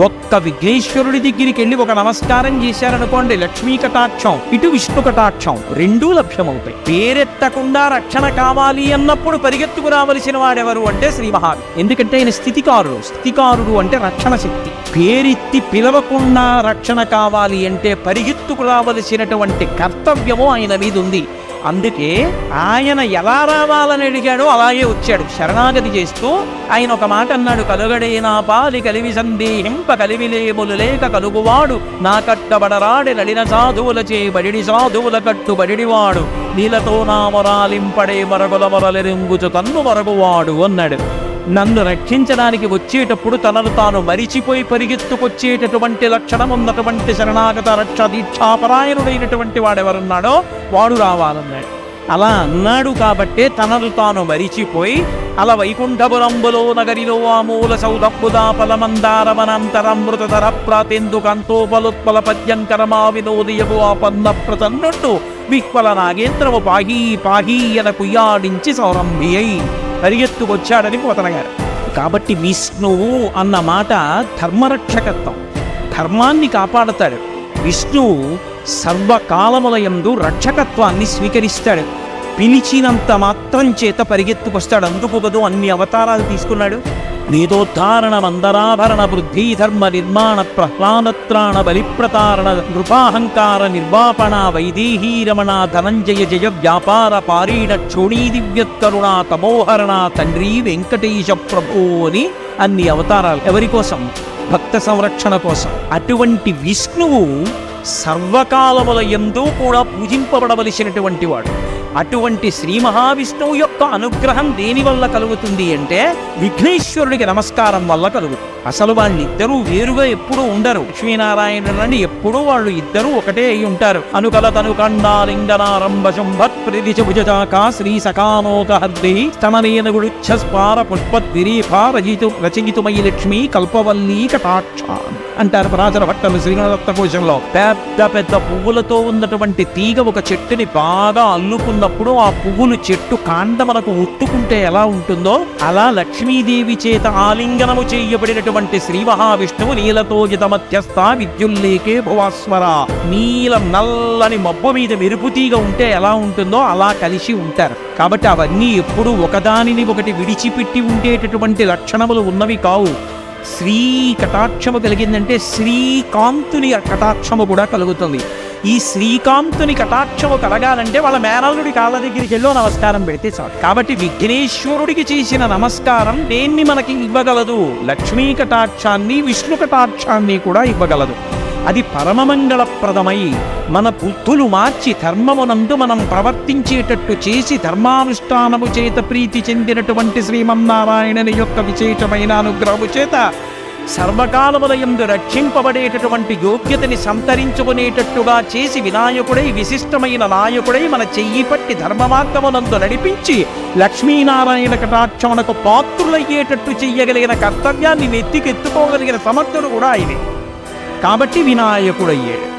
ఒక్క విఘ్నేశ్వరుడి దగ్గరికి వెళ్ళి ఒక నమస్కారం చేశారనుకోండి లక్ష్మీ కటాక్షం ఇటు విష్ణు కటాక్షం రెండూ లభ్యమవుతాయి. పేరెత్తకుండా రక్షణ కావాలి అన్నప్పుడు పరిగెత్తుకు రావలసిన వాడెవరు అంటే శ్రీ మహావి. ఎందుకంటే ఆయన స్థితికారుడు. స్థితికారుడు అంటే రక్షణ శక్తి. పేరెత్తి పిలవకుండా రక్షణ కావాలి అంటే పరిగెత్తుకు రావలసినటువంటి కర్తవ్యము ఆయన మీద ఉంది. అందుకే ఆయన ఎలా రావాలని అడిగాడో అలాగే వచ్చాడు. శరణాగతి చేస్తూ ఆయన ఒక మాట అన్నాడు కలుగడేనా పాలి కలివి సందేహింప కలివిలేములు లేక కలుగువాడు. నా కట్టబడరాడి నడిన సాధువుల చేయబడి సాధువుల కట్టుబడివాడు నీలతో నా మొరాలింపడే మరగుల మొరలెరింగుచు తన్ను మరగువాడు అన్నాడు. నన్ను రక్షించడానికి వచ్చేటప్పుడు తనను తాను మరిచిపోయి పరిగెత్తుకొచ్చేటటువంటి లక్షణం ఉన్నటువంటి శరణాగత రక్ష దీక్షాపరాయణుడైనటువంటి వాడెవరున్నాడో వాడు రావాలన్నాడు. అలా అన్నాడు కాబట్టే తనను తాను మరిచిపోయి అల వైకుంఠపురంబులో నగరిలో ఆమూల సౌదప్పుదా ఫలమందారమనంతరమృతధర ప్రాతెందు కంతోపలుత్పల పద్యంకరమా వినోదయపు ఆపన్న ప్రతన్నుట్టు విహ్వల నాగేంద్రము పాహీ పాహీ అన కుయ్యాడించి సౌరంభియై. పరిగెత్తుకొచ్చాడని పోతన గారు. కాబట్టి విష్ణువు అన్న మాట ధర్మరక్షకత్వం. ధర్మాన్ని కాపాడతాడు. విష్ణువు సర్వకాలములయందు రక్షకత్వాన్ని స్వీకరిస్తాడు. పిలిచినంత మాత్రం చేత పరిగెత్తుకొస్తాడు. అందుకు కదూ అన్ని అవతారాలు తీసుకున్నాడు. వేదోద్ధారణ మందరాభరణ వృద్ధి ధర్మ నిర్మాణ ప్రహ్లాదత్రాణ బలిప్రతారణ నృపాహంకార నిర్వాపణ వైదేహీరమణ ధనంజయ జయ వ్యాపార పారీణ క్షోణీ దివ్యత్కరుణ తమోహరణ తండ్రి వెంకటేశ ప్రభు అని అన్ని అవతారాలు ఎవరి కోసం భక్త సంరక్షణ కోసం. అటువంటి విష్ణువు సర్వకాలముల ఎందు కూడా పూజింపబడవలసినటువంటి వాడు. అటువంటి శ్రీ మహావిష్ణువు యొక్క అనుగ్రహం దేని వల్ల కలుగుతుంది అంటే విఘ్నేశ్వరుడికి నమస్కారం వల్ల కలుగుతుంది. అసలు వాళ్ళిద్దరూ వేరుగా ఎప్పుడూ ఉండరు. లక్ష్మీనారాయణులని ఎప్పుడూ వాళ్ళు ఇద్దరూ ఒకటే అయి ఉంటారు. అనుకల తను కండాలింగనారంభ శ్రీ సకానోక హర్ది స్తననేన రచయితుమయి లక్ష్మి కల్పవల్లి కటాక్ష అంటారు పరాశర భట్టలు శ్రీగణదత్త కోశంలో పెద్ద పెద్ద పువ్వులతో ఉన్నటువంటి తీగ ఒక చెట్టుని బాగా అల్లుకున్నప్పుడు ఆ పువ్వులు చెట్టు కాండ మనకు ఒట్టుకుంటే ఎలా ఉంటుందో అలా లక్ష్మీదేవి చేత ఆలింగనము చేయబడినటువంటి శ్రీ మహావిష్ణువు నీలతోజిత మధ్యస్థ విద్యుల్లేకే భువాస్వర. నీలం నల్లని మబ్బు మీద మెరుపుతీగ ఉంటే ఎలా ఉంటుందో అలా కలిసి ఉంటారు. కాబట్టి అవన్నీ ఎప్పుడు ఒకదానిని ఒకటి విడిచిపెట్టి ఉండేటటువంటి లక్షణములు ఉన్నవి కావు. శ్రీ కటాక్షము కలిగిందంటే శ్రీకాంతుని కటాక్షము కూడా కలుగుతుంది. ఈ శ్రీకాంతుని కటాక్షము కలగాలంటే వాళ్ళ మేనల్లుడి కాళ్ళ దగ్గరికి వెళ్ళో నమస్కారం పెడితే చాలు. కాబట్టి విఘ్నేశ్వరుడికి చేసిన నమస్కారం దేన్ని మనకి ఇవ్వగలదు? లక్ష్మీ కటాక్షాన్ని విష్ణు కటాక్షాన్ని కూడా ఇవ్వగలదు. అది పరమమంగళప్రదమై మన బుద్ధులు మార్చి ధర్మమునందు మనం ప్రవర్తించేటట్టు చేసి ధర్మానుష్ఠానము చేత ప్రీతి చెందినటువంటి శ్రీమన్నారాయణుని యొక్క విశేషమైన అనుగ్రహము చేత సర్వకాలములయందు రక్షింపబడేటటువంటి యోగ్యతని సంతరించుకునేటట్టుగా చేసి వినాయకుడై విశిష్టమైన నాయకుడై మన చెయ్యి పట్టి ధర్మమార్గమునందు నడిపించి లక్ష్మీనారాయణ కటాక్షమునకు పాత్రులయ్యేటట్టు చెయ్యగలిగిన కర్తవ్యాన్ని నెత్తికెత్తుకోగలిగిన సమర్థుడు కూడా ఆయనే. కాబట్టి వినాయకుడయ్యాడు.